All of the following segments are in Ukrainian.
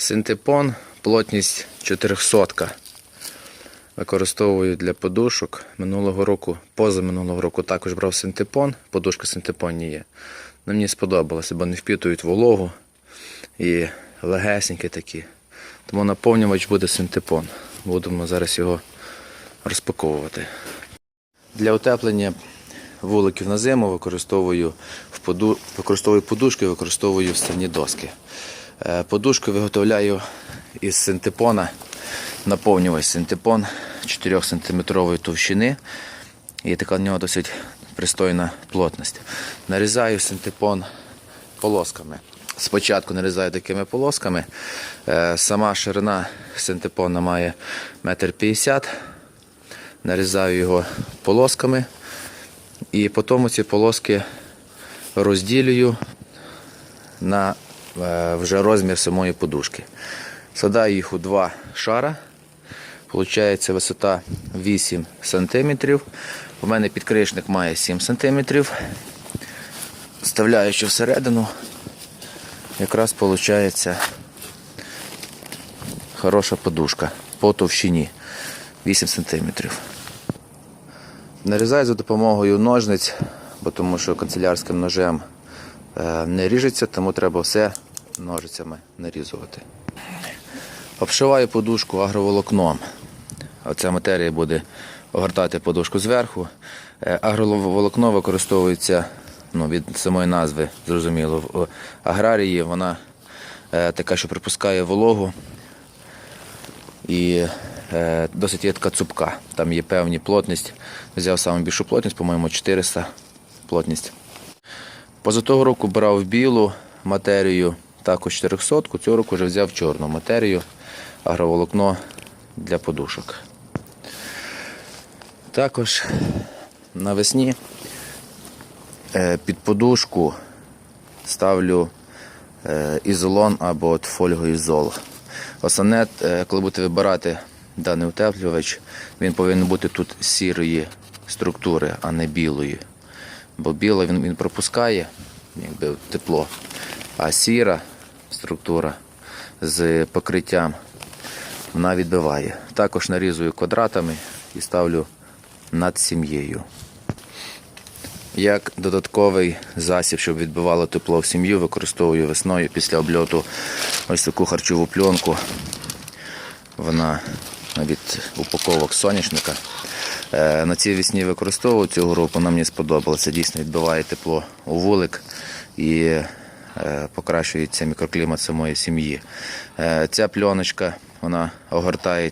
Синтепон, плотність 400. Використовую для подушок. Минулого року, поза минулого року також брав синтепон, подушка синтепонні є. Ну, мені сподобалося, бо не впітують вологу і легесенькі такі. Тому наповнювач буде синтепон. Будемо зараз його розпаковувати. Для утеплення вуликів на зиму використовую, в поду... використовую подушки, використовую вставні доски. Е, Подушку виготовляю із синтепона, наповнювач синтепон 4 см товщини. І така в нього досить пристойна плотність. Нарізаю синтепон полосками. Спочатку нарізаю такими полосками. Е, Сама ширина синтепона має 1,50 м. Нарізаю його полосками. І потім ці полоски розділюю на вже розмір самої подушки. Садаю їх у два шара. Получається висота 8 см. У мене підкришник має 7 см. Вставляючи всередину, якраз виходить хороша подушка по товщині 8 см. Нарізаю за допомогою ножниць, бо тому що канцелярським ножем е, не ріжеться, тому треба все ножицями нарізувати. Обшиваю подушку агроволокном. Оця матерія буде огортати подушку зверху. Е, Агроволокно використовується ну, від самої назви, зрозуміло, в аграрії. Вона е, така, що припускає вологу і е, досить є така цупка. Там є певні плотність. Взяв саму більшу плотність, по-моєму, 400 плотність. Поза того року брав білу матерію, також 400, цього року вже взяв чорну матерію, агроволокно для подушок. Також навесні е, під подушку ставлю е, ізолон або фольгоізол. Основне, е, коли будете вибирати даний утеплювач, він повинен бути тут сірої структури, а не білої. Бо біла він, він пропускає якби, тепло, а сіра структура з покриттям вона відбиває. Також нарізую квадратами і ставлю над сім'єю. Як додатковий засіб, щоб відбивало тепло в сім'ю, використовую весною після обльоту ось таку харчову пленку. Вона від упаковок соняшника. Е, На цій весні використовував цього року, вона мені сподобалася. Дійсно відбиває тепло у вулик і е, покращується мікроклімат самої сім'ї. Е, Ця пленочка вона огортає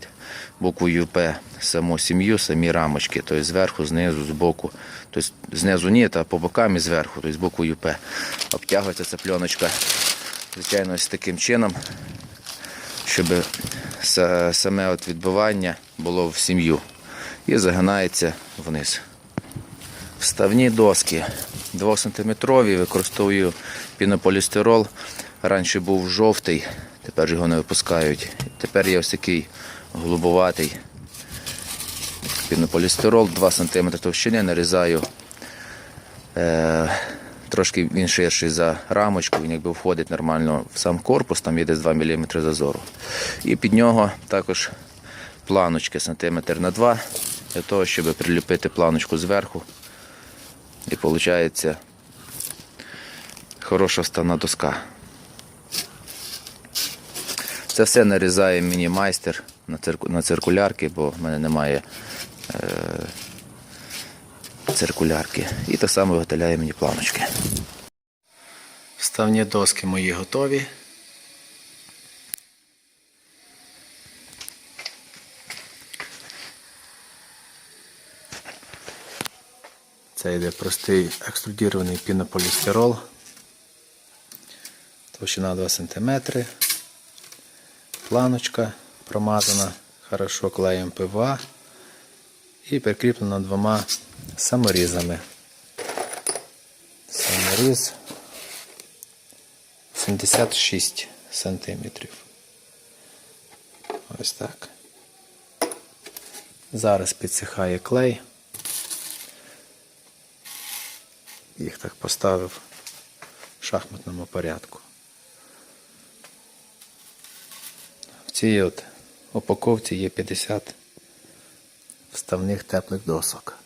буквою П саму сім'ю, самі рамочки, тобто зверху, знизу, збоку. Тобто знизу ні, а по бокам і зверху, тобто буквою П. Обтягується ця пленочка, звичайно, ось таким чином, щоб саме от відбивання було в сім'ю і загинається вниз. Вставні доски 2-сантиметрові, використовую пінополістирол. Раніше був жовтий, тепер його не випускають. Тепер є ось такий голубоватий пінополістирол, 2 см товщини, нарізаю. Е, трошки він ширший за рамочку, він якби входить нормально в сам корпус, там є десь 2 мм зазору. І під нього також планочки сантиметр на 2 для того, щоб приліпити планочку зверху. І виходить хороша вставна доска. Це все нарізає мені майстер на циркулярки, бо в мене немає е, циркулярки. І так само виготовляє мені планочки. Вставні доски мої готові. Це йде простий екструдірований пінополістирол. Товщина 2 см. Планочка промазана хорошо клеєм ПВА і прикріплена двома саморізами. Саморіз 76 сантиметрів. Ось так. Зараз підсихає клей. Їх так поставив в шахматному порядку. В цій от упаковці є 50 вставних теплих досок.